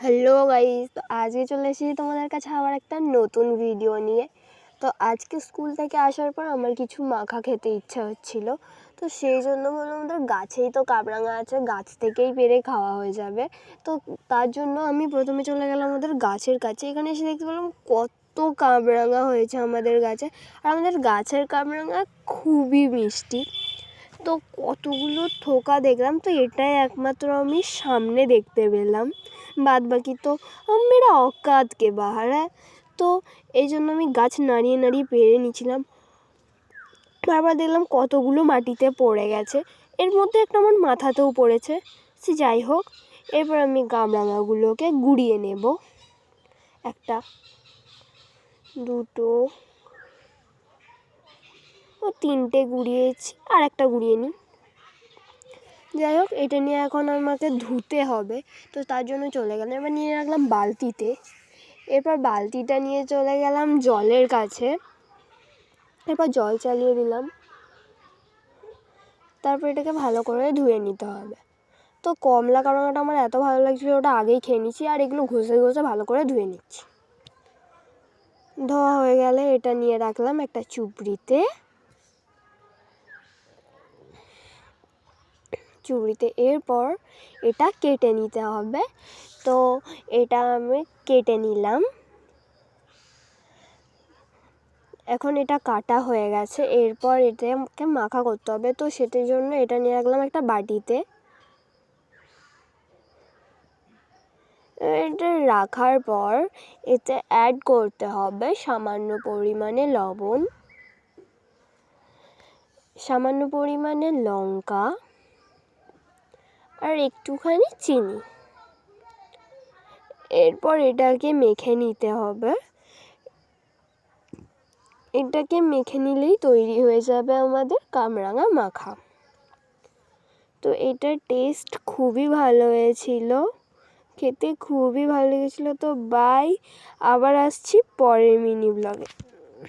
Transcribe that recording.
Hello guys তো আজকে চলে এসেছি তোমাদের কাছে আবার একটা নতুন ভিডিও নিয়ে। তো আজকে স্কুল থেকে আসার পর আমার কিছু মাখা খেতে ইচ্ছা হচ্ছিল। তো সেই জন্য বললাম আমাদের গাছেই তো কাবরাঙা আছে, গাছ থেকেই পেরে খাওয়া হয়ে যাবে। তো তার জন্য আমি প্রথমে চলে গেলাম আমাদের গাছের কাছে। এখানে এসে দেখতে পেলাম কত কামরাঙা হয়েছে আমাদের গাছে। আর আমাদের গাছের কামরাঙা খুবই মিষ্টি। তো কতগুলো থোকা দেখলাম, তো এটাই একমাত্র আমি সামনে দেখতে পেলাম। বাদ বাকি তো মেরা অকাত কে বাহার। হ্যাঁ তো এই জন্য আমি গাছ নাড়িয়ে নাড়িয়ে পেরে নিচ্ছিলাম তারপর দেখলাম কতগুলো মাটিতে পড়ে গেছে। এর মধ্যে একটা আমার মাথাতেও পড়েছে। সে যাই হোক, এরপর আমি গামরাঙাগুলোকে গুড়িয়ে নেব। একটা, দুটো, ও তিনটে গুড়িয়েছি আর একটা গুড়িয়ে নিই। যাই হোক, এটা নিয়ে এখন আমাকে ধুতে হবে। তো তার জন্য চলে গেলাম। এবার নিয়ে রাখলাম বালতিতে। এরপর বালতিটা নিয়ে চলে গেলাম জলের কাছে। এরপর জল চালিয়ে দিলাম। তারপর এটাকে ভালো করে ধুয়ে নিতে হবে। তো কমলা কারণটা আমার এত ভালো লাগছিল, ওটা আগেই খেয়ে নিচ্ছি আর এগুলো ঘষে ঘষে ভালো করে ধুয়ে নিচ্ছি। ধোয়া হয়ে গেলে এটা নিয়ে রাখলাম একটা চুপড়িতে চুড়িতে, এরপর এটা কেটে নিতে হবে। তো এটা আমি কেটে নিলাম। এখন এটা কাটা হয়ে গেছে, এরপর এটাকে মাখা করতে হবে। তো সেটার জন্য এটা নিয়ে রাখলাম একটা বাটিতে। এটা রাখার পর এতে অ্যাড করতে হবে সামান্য পরিমাণে লবণ, সামান্য পরিমাণে লঙ্কা। আর একটুখানি চিনি। এরপর এটাকে মেখে নিতে হবে। এটাকে মেখে নিলেই তৈরি হয়ে যাবে আমাদের কামরাঙা মাখা। তো এটার টেস্ট খুবই ভালো হয়েছিল। খেতে খুবই ভালো লেগেছিলো। তো বাই, আবার আসছি পরের মিনি ব্লগে।